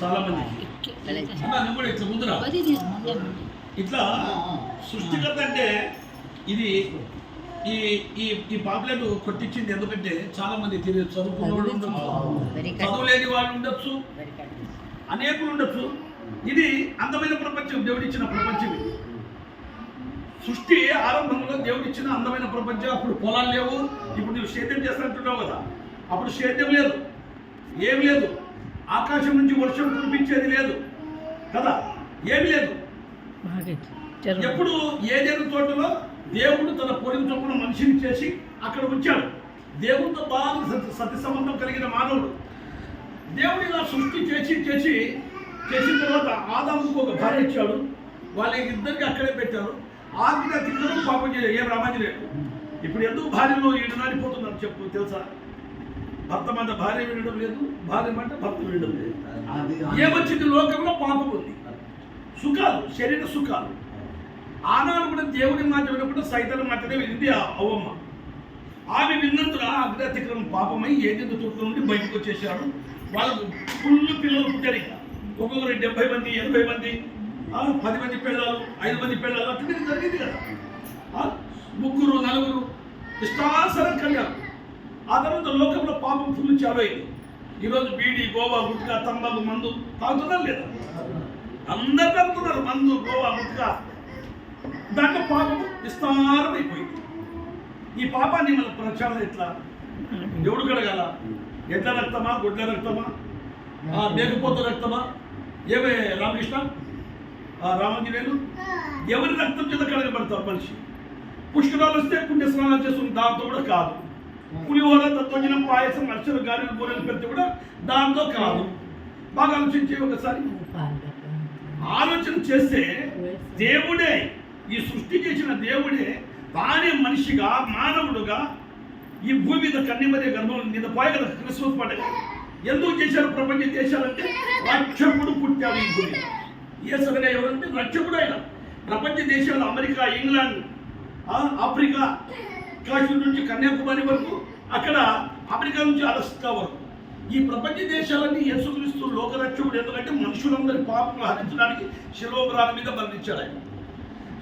చాలా మంది నువ్వు కూడా ఇట్లా ముందురా. ఇట్లా సృష్టికర్త అంటే ఇది ఈ ఈ ఈ పాపులర్ కొట్టించింది ఎందుకంటే చాలా మంది తెలియదు చదువుకున్న వాళ్ళు ఉండొచ్చు వెరీ చదువు లేని వాళ్ళు ఉండొచ్చు అనేకులు ఉండొచ్చు. ఇది అందమైన ప్రపంచం దేవుడిచ్చిన ప్రపంచం ఇది సృష్టి ఆరంభంలో దేవుడిచ్చిన అందమైన ప్రపంచం. అప్పుడు పొలాలు లేవు ఇప్పుడు నువ్వు సేద్యం చేస్తున్నట్టున్నావు కదా. అప్పుడు సేద్యం లేదు ఏం లేదు. ఆకాశం నుంచి వర్షం కురిపించేది లేదు. కదా? ఏమి లేదు. ఎప్పుడు ఏదేను తోటలో దేవుడు తన పొరుగు చొప్పున మనిషిని చేసి అక్కడ ఉంచాడు. దేవుడితో బాగా సత్య సంబంధం కలిగిన మానవుడు. దేవుడు ఇలా సృష్టి చేసి చేసి చేసిన తర్వాత ఆదాముకు ఒక భార్య ఇచ్చాడు. వాళ్ళ ఇద్దరికి అక్కడే పెట్టారు. ఆజ్ఞ తిందరూ పాపం చేయలేదు. ఏం రామాంజనేయుడు ఇప్పుడు ఎందుకు భార్యలో ఈడు నాడిపోతున్నారు చెప్పు తెలుసా? భర్త మాట భార్య వినడం లేదు భార్య మాట భర్త వినడం లేదు. ఏమొచ్చింది లోకంలో పాపం ఉంది. సుఖాలు శరీర సుఖాలు. ఆనాడు కూడా దేవుని మాట వినకుండా సైతాన్ని మాటనే వినింది ఆ అవ్వమ్మ ఆమె విన్నందున అగ్రతిక్రమం పాపమై ఏదైతే తూర్పు నుండి బయటకు వచ్చేసారు వాళ్ళకు ఫుల్ పిల్లలు పుట్టారు ఒక్కొక్కరు డెబ్బై మంది ఎనభై మంది పది మంది పిల్లలు ఐదు మంది పిల్లలు అట్లా జరిగింది కదా. ముగ్గురు నలుగురు ఇష్టాసరం కలిగారు ఆ తర్వాత లోకంలో పాపం ఫుల్ చాలు అయింది ఈరోజు బీడి గోవా గుట్కా తంబాకు మందు తాగుతున్నారు లేదా? అందరు తాగుతున్నారు మందు గోవా గుట్కా. దాంట్లో పాపం విస్తారమైపోయింది. ఈ పాపాన్ని మన ప్రచారం ఎట్లా? ఎవడు కడగాల. ఎడ్ల రక్తమా గుడ్ల రక్తమా? మేకపోత రక్తమా? ఏమే రామకృష్ణ? ఆ రామాంజనేయులు? ఎవరి రక్తం చేత కడగబడతారు మనిషి? పుష్కరాలు వస్తే పుణ్య స్నానాలు చేస్తున్న దాంతో కూడా కాదు. పులిహోర తత్వజనం పాయసం అక్షర గారి గోరెలు పెడితే కూడా దాంతో కాదు. బాగా ఆలోచించే ఒకసారి. ఆలోచన చేస్తే దేవుడే ఈ సృష్టి చేసిన దేవుడే తానే మనిషిగా మానవుడుగా ఈ భూమి మీద కన్నిమరే గర్భం మీద పోయి కదా క్రిస్మస్ పండుగ. ఎందుకు చేశారు ప్రపంచ దేశాలంటే రక్షకుడు పుట్టాడు ఈ భూమి. మీద. యేసగనే ఎవరంటే రక్షకుడు ఆయన. ప్రపంచ దేశాలు అమెరికా ఇంగ్లాండ్ ఆఫ్రికా కాశ్మీర్ నుంచి కన్యాకుమారి వరకు అక్కడ అమెరికా నుంచి అలస్కా వరకు. ఈ ప్రపంచ దేశాలన్నీ యేసుక్రీస్తు లోకరక్షకుడు ఎందుకంటే మనుషులందరి పాపలు హరించడానికి శిలోగ్రాల మీద మరణించాడు ఆయన.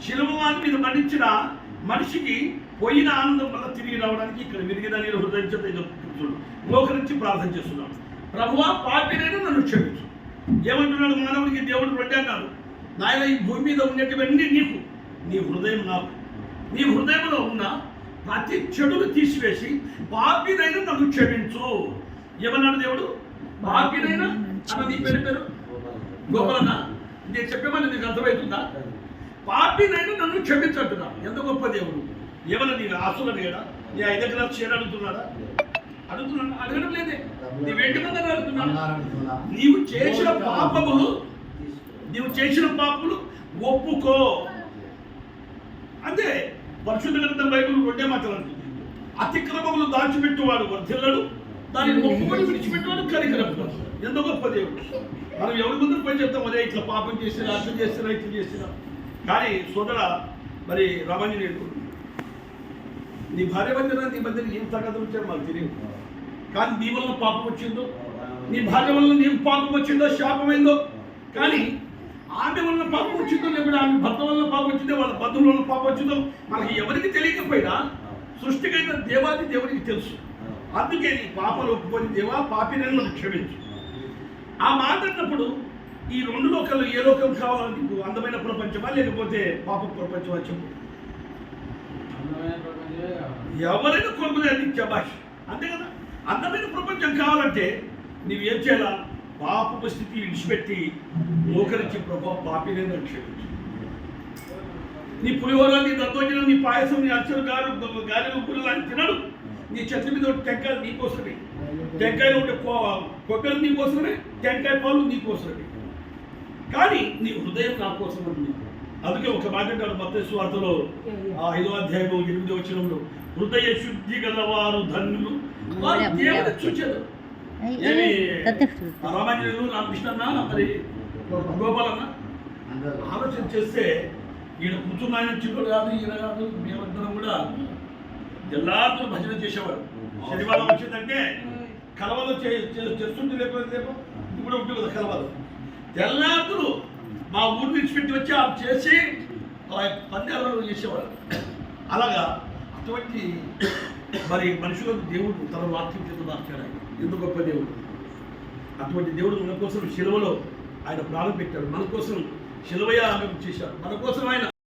శిలువమాన్ మీద మరణించిన మనిషికి పోయిన ఆనందం వల్ల తిరిగి రావడానికి ఇక్కడ విరిగిన నేను హృదయం మోకరించి ప్రార్థన చేస్తున్నాను ప్రభువా పాపినైనా నన్ను క్షమించు. ఏమంటున్నాడు మానవుడికి? దేవుడు రెండే నాయన ఈ భూమి మీద ఉండేటివన్నీ నీకు. నీ హృదయం నాకు. నీ హృదయంలో ఉన్న ప్రతి చెడును తీసివేసి పాపినైనా నన్ను క్షమించు. ఏమన్నాడు దేవుడు? పాపినైనా అన్న పేరు పేరు? గోపాలన్న నేను చెప్పేమని నీకు అర్థమవుతుందా? పాపినైనా నన్ను క్షమించంటున్నా. ఎంత గొప్ప దేవుడు. ఏమన్నా నీకు ఆశలు అడిగాడా? నీ ఐదు ఎకరాలు చీర అడుగుతున్నాడా? అడుగుతున్నాను అడగడం లేదే. నీ వెంట మీద అడుగుతున్నాను నీవు చేసిన పాపములు నీవు చేసిన పాపములు ఒప్పుకో. అంతే. పరిశుద్ధ గ్రంథం బైబుల్ రెండే మాటలు అంటుంది అతిక్రమములు దాచిపెట్టువాడు వర్ధిల్లడు దానిని మొక్కుబడి విడిచిపెట్టువాడు కనికరము ఎంత గొప్ప దేవుడు. మనం ఎవరి ముందు పని చెప్తాం అదే ఇట్లా పాపం చేసినా అట్లా చేసినా ఇట్లా చేసినా. కానీ సోదర మరి రామాంజనేయుడు నీ భార్య మధ్యన నీ మధ్యన ఏం తగ్గదు వచ్చారు మాకు తెలియదు. కానీ నీ వల్ల పాపం వచ్చిందో? నీ భార్య వల్ల నీకు పాపం వచ్చిందో శాపమైందో? కానీ ఆమె వల్ల పాపం వచ్చిందో లేకపోతే ఆమె భర్త వల్ల పాపం వచ్చిందో వాళ్ళ బంధువుల వల్ల పాపం వచ్చిందో మనకి ఎవరికి తెలియకపోయినా సృష్టికైన దేవాది దేవుడికి తెలుసు. అందుకే నీ పాపలు ఒప్పుకొని దేవా పాపినను క్షమించు. ఆ మాట అన్నప్పుడు ఈ రెండు లోకాలు ఏ లోకం కావాలని నీకు అందమైన ప్రపంచమా లేకపోతే పాప ప్రపంచమా చెప్పు. ఎవరైనా కొనుక్కునే అది శబాష్ అంతే కదా? అందమైన ప్రపంచం కావాలంటే నువ్వు ఏం చేయాలా? పాపపు స్థితి విడిచిపెట్టి మోకరించి ప్రభావ పాపినే క్షమించు నీ పులిహోర నీ దద్దోజనం నీ పాయసం నీ అక్షర గారు గారెలు పుల్లలు అని తినడు. నీ చెట్ల మీద ఉంటే టెంకాయలు నీకోసమే టెంకాయలు ఉంటే కొబ్బరి నీకోసమే టెంకాయ పాలు నీకోసమే కానీ నీ హృదయం నా కోసం ఉంది అందుకే ఒక మాట అంటాడు మత స్వార్థలో ఆ ఐదో అధ్యాయం ఎనిమిది వచ్చినంలో హృదయ శుద్ధి గలవారు ధన్యులు వారు దేవుని చూచారు ఏమి? రామాంజనులు రామకృష్ణన్న మరి గోపాలన్న ఆలోచన చేస్తే ఈయన కూర్చున్న ఆయన చిన్నోడు కాదు ఈయన కాదు మేమందరం కూడా ఎల్లారితో భజన చేసేవాడు శనివారం వచ్చిందంటే కలవలో చేస్తుంటే లేకపోతే ఇది కూడా ఉంటుంది కదా కలవలు. తెల్లాతులు మా ఊరు విడిచిపెట్టి వచ్చి ఆ చేసి ఆ పందాలలో చేసేవారు. అలాగా అటువంటి మరి మనుషులకు దేవుడు తన వాక్యం చేత మార్చాడు ఆయన. ఎందుకు గొప్ప దేవుడు. అటువంటి దేవుడు మన కోసం శిలువలో ఆయన ప్రారంభించాడు మన కోసం శిలువయ ఆమె చేశాడు. మన కోసం ఆయన